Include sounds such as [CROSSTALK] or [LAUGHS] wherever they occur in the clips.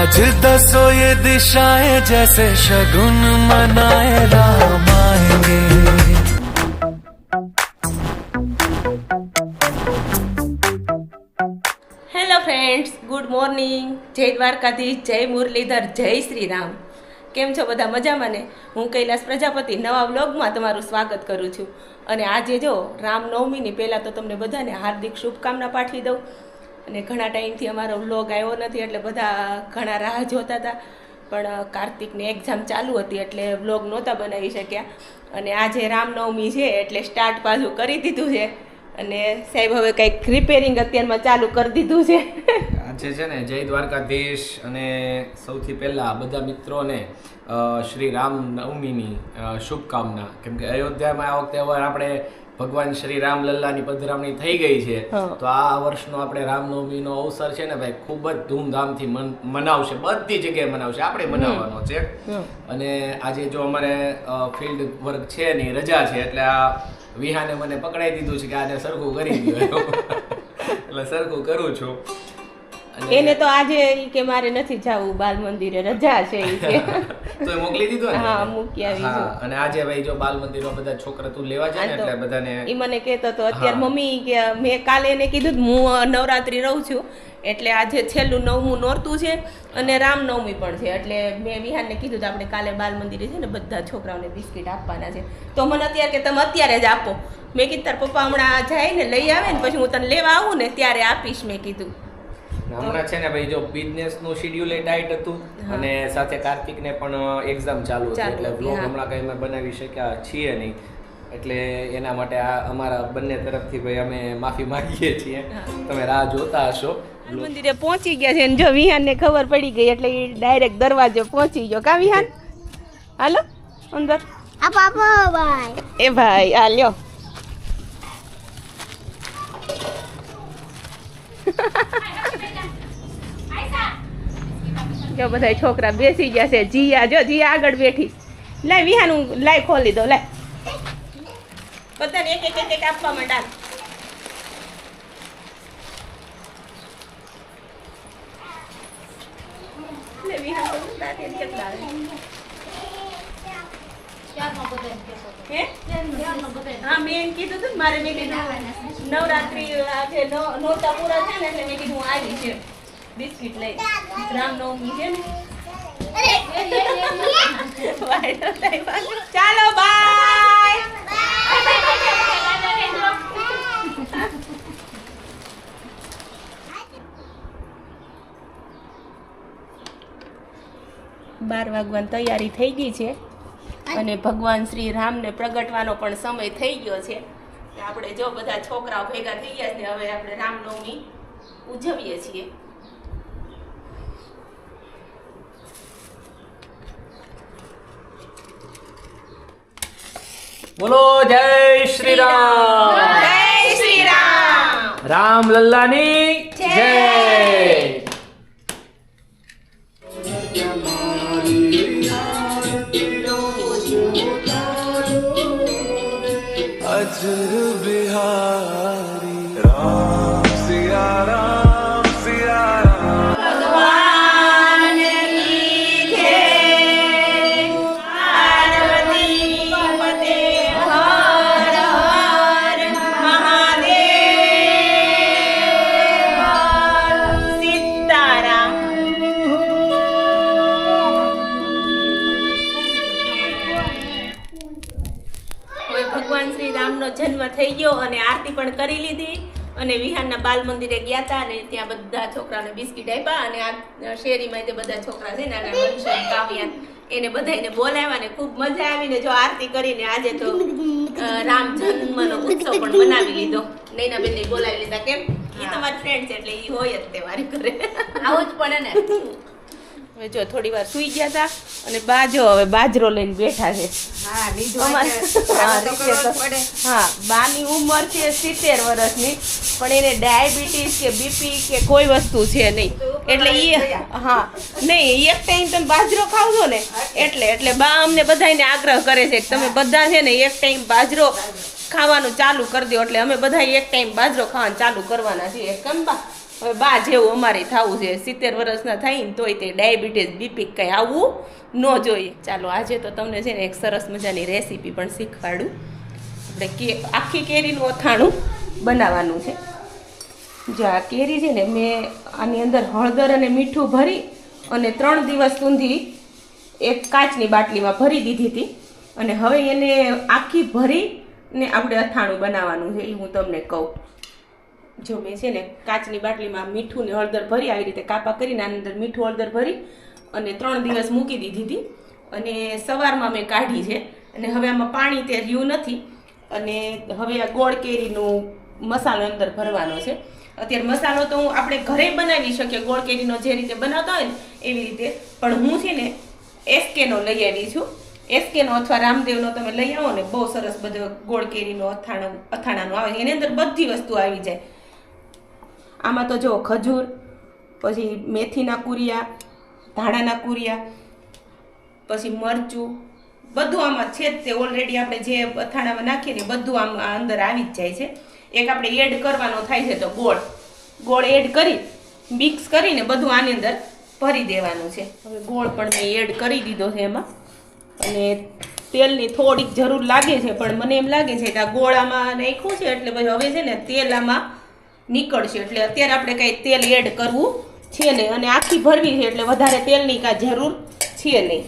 आज दसो ये दिशाएं जैसे शगुन मनाए राम आएंगे હેલો ફ્રેન્ડ્સ ગુડ મોર્નિંગ જય દ્વારકાધીશ જય મુરલીધર જય શ્રી રામ કેમ છો બધા મજામાં ને હું કૈલાસ પ્રજાપતિ નવા વ્લોગમાં તમારું સ્વાગત કરું છું અને આજે જો રામનવમીની પહેલાં તો તમને બધાને હાર્દિક શુભકામના પાઠવી દઉં અને ઘણા ટાઈમથી અમારો વ્લોગ આવ્યો નથી, એટલે બધા ઘણા રાહ જોતા હતા. પણ કાર્તિકની એક્ઝામ ચાલુ હતી, એટલે વ્લોગ નહોતા બનાવી શક્યા. અને આજે રામનવમી છે, એટલે સ્ટાર્ટ પાછું કરી દીધું છે. અને સાહેબ હવે કંઈક રિપેરિંગ અત્યારમાં ચાલુ કરી દીધું છે. આજે છે ને જય દ્વારકાધીશ અને સૌથી પહેલાં બધા મિત્રોને શ્રી રામ નવમીની શુભકામના. કેમ કે અયોધ્યામાં આ વખતે હવે આપણે ભગવાન શ્રી રામ લલ્લાની પધરામણી થઈ ગઈ છે તો આ વર્ષનો આપણે રામનવમીનો અવસર છે ને ભાઈ ખૂબ જ ધૂમધામથી મન- મનાવશે. બધી જગ્યાએ મનાવશે. આપણે મનાવવાનો છે. અને આજે જો અમારે ફિલ્ડ વર્ક છે ને રજા છે એટલે આ વિહાને મને પકડાઈ દીધું છે કે આને સરખું કરી દીધું [LAUGHS] એટલે સરખું કરું છું. એને તો આજે કે મારે નથી જવું બાલ મંદિરે રજા છે [LAUGHS] તો મોકલી દીધો ને? હા, મૂકી આવી છું. અને આજે ભાઈ જો બાલ મંદિરમાં બધા છોકરા તું લેવા જાય ને એટલે બધાને ઈ મને કહેતો તો અત્યારે મમ્મી કે મેં કાલે એને કીધું હું નવરાત્રી રહું છું. એટલે આજે છેલ્લું નવમું નોરતું છે અને રામનવમી પણ છે. એટલે મેં વિહાનને કીધું આપણે કાલે બાલ મંદિરે છે ને બધા છોકરાઓને બિસ્કિટ આપવાના છે. તો મને અત્યારે કે તમે અત્યારે જ આપો. મેં કીધું તાર પપ્પા હમણાં જાય ને લઈ આવે ને પછી હું તને લેવા આવું ને ત્યારે આપીશ મેં કીધું. હમણાં છે ને ભાઈ જો બિઝનેસનું શેડ્યુલ ટાઈટ હતું અને સાથે કાર્તિક ને પણ એક્ઝામ ચાલુ હતી. એટલે બ્લોગ હમણાં કઈ અમે બનાવી શક્યા છીએ નહીં. એટલે એના માટે આ અમારા બંને તરફથી ભાઈ અમે માફી માંગીએ છીએ. તમે રાહ જોતા હશો. મંદિરે પહોંચી ગયા છે જો જો વિહાનને ખબર પડી ગઈ એટલે એ ડાયરેક્ટ દરવાજો પહોંચી ગયો. કા વિહાન? હાલો અંદર એ ભાઈ આ લ્યો. જો બધા છોકરા બેસી ગયા છે. જીયા જો જીયા આગળ બેઠી. લાય વિહાન હું લાય ખોલી દો લાય. બધાને એક એક એક એક આપવા માંડા લે વિહાન તો ઉતારી ને કેટલા આવે? હે? હા મેં એમ કીધું હતું ને મારે મેં કીધું નવરાત્રી આજે નો- નોરતા પૂરા છે ને એટલે મેં કીધું હું આવી છે બિસ્કિટ લઈ. રામનવમી છે ને? ચાલો બાય. બાર વાગવાની તૈયારી થઈ ગઈ છે અને ભગવાન શ્રી રામને પ્રગટવાનો પણ સમય થઈ ગયો છે. આપણે જો બધા છોકરાઓ ભેગા થઈ ગયા છે હવે આપણે રામનવમી ઉજવીએ છીએ. બોલો જય શ્રી રામ જય શ્રી રામ રામ લલ્લાની જય अजर बिहारी થઈ ગયો અને આરતી પણ કરી લીધી. અને વિહારના બાલ મંદિરે ગયા હતા અને ત્યાં બધા છોકરાને બિસ્કિટ આપ્યા અને આ શેરીમાં તે બધા છોકરા છે ને અને વંશ કાવ્યા, એને બધાને બોલાવ્યા ને ખૂબ મજા આવીને જો આરતી કરીને આજે તો રામ જન્મનો ઉત્સવ પણ મનાવી લીધો. નૈના બેનને બોલાવી લીધા. કેમ? એ તમારી ફ્રેન્ડ છે એટલે એ હોય જ તે મારી ઘરે. આવું જ પડે ને. હવે જો થોડી વાર સુઈ ગયા હતા અને બાજો હવે બાજરો લઈને બેઠા છે. હા બાની ઉંમર છે સિત્તેર વર્ષની પણ એને ડાયાબિટીસ કે બીપી કે કોઈ વસ્તુ છે નહીં. એટલે એ હા નહીં એક ટાઈમ તમે બાજરો ખાવ છો ને. એટલે એટલે બા અમને બધાને આગ્રહ કરે છે કે તમે બધા છે ને એક ટાઈમ બાજરો ખાવાનું ચાલુ કરી દો. એટલે અમે બધા એક ટાઈમ બાજરો ખાવાનું ચાલુ કરવાના છીએ. કેમ બા? હવે બા જેવું અમારે થવું છે. સિત્તેર વર્ષના થાય ને તોય તે ડાયાબિટીસ, બીપી કંઈ આવવું ન જોઈએ. ચાલો, આજે તો તમને છે ને એક સરસ મજાની રેસીપી પણ શીખવાડું. આપણે કે, આખી કેરીનું અથાણું બનાવવાનું છે. જો આ કેરી છે ને મેં આની અંદર હળદર અને મીઠું ભરી અને ત્રણ દિવસ સુધી એક કાચની બાટલીમાં ભરી દીધી હતી. અને હવે એને આખી ભરી ને આપણે અથાણું બનાવવાનું છે, એ હું તમને કહું. જો મેં છે ને કાચની બાટલીમાં મીઠું ને હળદર ભરી આવી રીતે કાપા કરીને આની અંદર મીઠું હળદર ભરી અને ત્રણ દિવસ મૂકી દીધી હતી. અને સવારમાં મેં કાઢી છે. અને હવે આમાં પાણી તે રહ્યું નથી. અને હવે આ ગોળ કેરીનો મસાલો અંદર ભરવાનો છે. અત્યારે મસાલો તો હું આપણે ઘરે બનાવી શકીએ. ગોળ કેરીનો જે રીતે બનાવતા હોય ને એવી રીતે. પણ હું છે ને એસકેનો લઈ આવી છું. એસકેનો અથવા રામદેવનો તમે લઈ આવો ને બહુ સરસ બધો ગોળ કેરીનો અથાણું અથાણાનું આવે. એની અંદર બધી વસ્તુ આવી જાય. આમાં તો જો ખજૂર, પછી મેથીના કુરિયા, ધાણાના કુરિયા, પછી મરચું, બધું આમાં છે જ તે ઓલરેડી આપણે જે અથાણામાં નાખીએ ને બધું આમ અંદર આવી જ જાય છે. એક આપણે એડ કરવાનો થાય છે તો ગોળ. ગોળ એડ કરી મિક્સ કરીને બધું આની અંદર ભરી દેવાનું છે. હવે ગોળ પણ મેં એડ કરી દીધો છે એમાં. અને તેલની થોડીક જરૂર લાગે છે, પણ મને એમ લાગે છે કે આ ગોળામાં નાખ્યું છે એટલે પછી હવે છે ને તેલ આમાં નીકળશે. એટલે અત્યારે આપણે કંઈ તેલ એડ કરવું છે નહીં. અને આખી ભરવી છે એટલે વધારે તેલની કાંઈ જરૂર છે નહીં.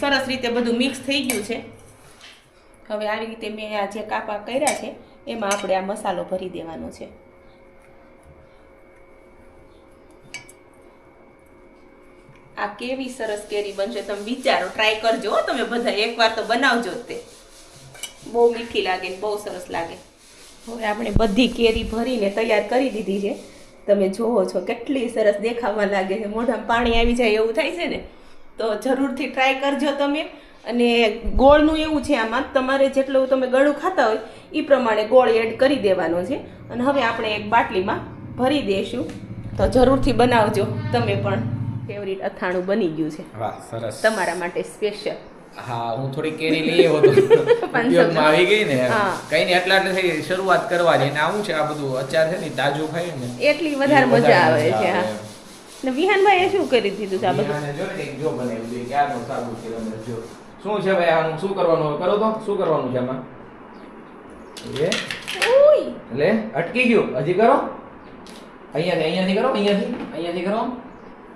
સરસ રીતે બધું મિક્સ થઈ ગયું છે. હવે આવી રીતે મેં આ જે કાપા કર્યા છે, એમાં આપણે આ મસાલો ભરી દેવાનો છે. આ કેવી સરસ કેરી બનશે તમે વિચારો. ટ્રાય કરજો તમે બધા. એકવાર તો બનાવજો તે. બહુ મીઠી લાગે બહુ સરસ લાગે. હવે આપણે બધી કેરી ભરીને તૈયાર કરી દીધી છે. તમે જોવો છો કેટલી સરસ દેખાવા લાગે છે. મોઢામાં પાણી આવી જાય એવું થાય છે ને? તો જરૂરથી ટ્રાય કરજો તમે. અને ગોળનું એવું છે આમાં તમારે જેટલું તમે ગળું ખાતા હોય એ પ્રમાણે ગોળ એડ કરી દેવાનો છે. અને હવે આપણે એક બાટલીમાં ભરી દઈશું. તો જરૂરથી બનાવજો. તમે પણ ફેવરિટ અથાણું બની ગયું છે. સરસ. તમારા માટે સ્પેશિયલ હા હું થોડી કેરી લઈ આવ્યો હતો [LAUGHS] ઉપયોગમાં આવી ગઈ ને. કઈ નહીં એટલા એટલે થઈ શરૂઆત કરવાની. અને આવું છે આ બધું અચાર છે ને તાજું ખાય ને. એટલી વધારે મજા આવે છે હા. ને વિહાનભાઈએ શું કરી દીધું આ બધું? જો ને એક જો બનાવ્યું છે ક્યારનું સાબુ છે જો. શું છે ભાઈ આનું? શું કરવાનું કરો તો. શું કરવાનું છે આમાં? એ ઓય લે અટકી ગયું. હજી કરો. અહીંયાથી અહીંયાથી કરો અહીંયાથી. અહીંયાથી કરો.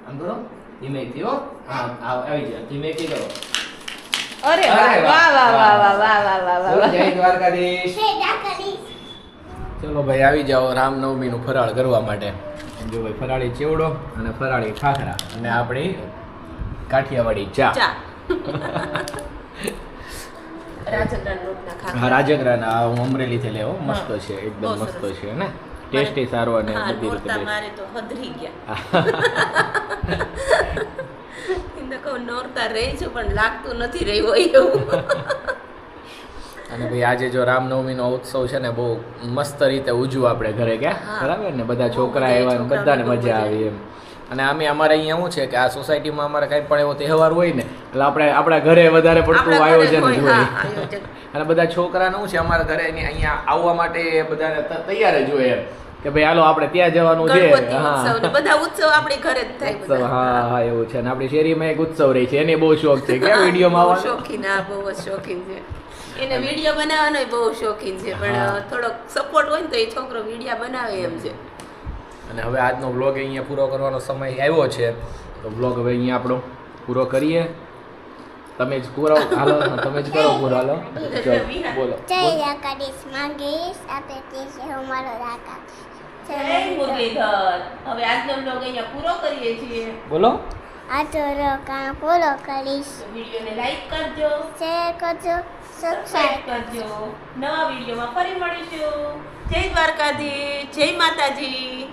આમ કરો. ધીમેથી હો. હા હા આવી જાય ધીમેથી કરો. અરે વાહ વાહ વાહ, વાહ વાહ. વાહ, વાહ વાહ જય દ્વારકાધીશ. ચલો ભાઈ આવી જાઓ રામનવમી નું ફરાળ કરવા માટે. જો ભાઈ ફરાળી ચેવડો અને ફરાળી ખાખરા અને આપણી કાઠિયાવાડી ચા. [LAUGHS] હા રાજગરાના. હું અમરેલીથી લેવો મસ્ત છે એકદમ મસ્ત છે ને? ટેસ્ટી સારો અને બધી રીતે મારે તો હદરી ગયા. [LAUGHS] એમ તો નોરતા રહી છે પણ લાગતું નથી રહ્યું એવું. અને ભાઈ આજે જો રામનવમીનો ઉત્સવ છે ને બહુ મસ્ત રીતે ઉજવું આપણે ઘરે કે બરાબર ને? બધા છોકરા એવા બધાને મજા આવી એમ. અને આમે અમારે અહીંયા શું છે કે આ સોસાયટીમાં અમારે કંઈ પણ એવો તહેવાર હોય ને એટલે આપણે આપણા ઘરે વધારે પડતું આયોજન હોય, જ હોય હા, આયોજન. અને બધા છોકરાને શું છે અમારા ઘરે અહીંયા- આવવા માટે બધાને તૈયાર જ હોય એમ. કે ભાઈ હાલો આપણે ત્યાં જવાનું છે. હા. બધા ઉત્સવ આપણે ઘરે જ થાય બધા. હા હા એવું છે. અને આપણી શેરીમાં એક ઉત્સવ રહી છે. એને બહુ શોખ છે. કે વિડીયોમાં આવવાનો? શોખીન હા બહુ શોખીન છે. એને વીડિયો બનાવવાનો બહુ શોખીન છે પણ. થોડોક સપોર્ટ હોય ને તો એ છોકરો વીડિયો બનાવે એમ છે. અને હવે આજનો વ્લોગ અહીંયા પૂરો કરવાનો સમય આવ્યો છે. તો વ્લોગ હવે અહીંયા આપણો પૂરો કરીએ. તમે જ પૂરો. હાલો તમે જ કરો પૂરો. હાલો. બોલો. જય રાકાડીશ માંગીશ. આપે તે છે અમારો રાકા. જય મુરલીધર. હવે આજનો બ્લોગ અહીંયા પૂરો કરીએ છીએ. બોલો. આ તો રોકા પૂરો કરીશ. વિડીયોને લાઈક કરજો. શેર કરજો. સબસ્ક્રાઇબ સબસ્ક્રાઈબ કરજો. નવા વિડીયોમાં ફરી મળીશું. જય દ્વારકાધીશ. જય માતાજી.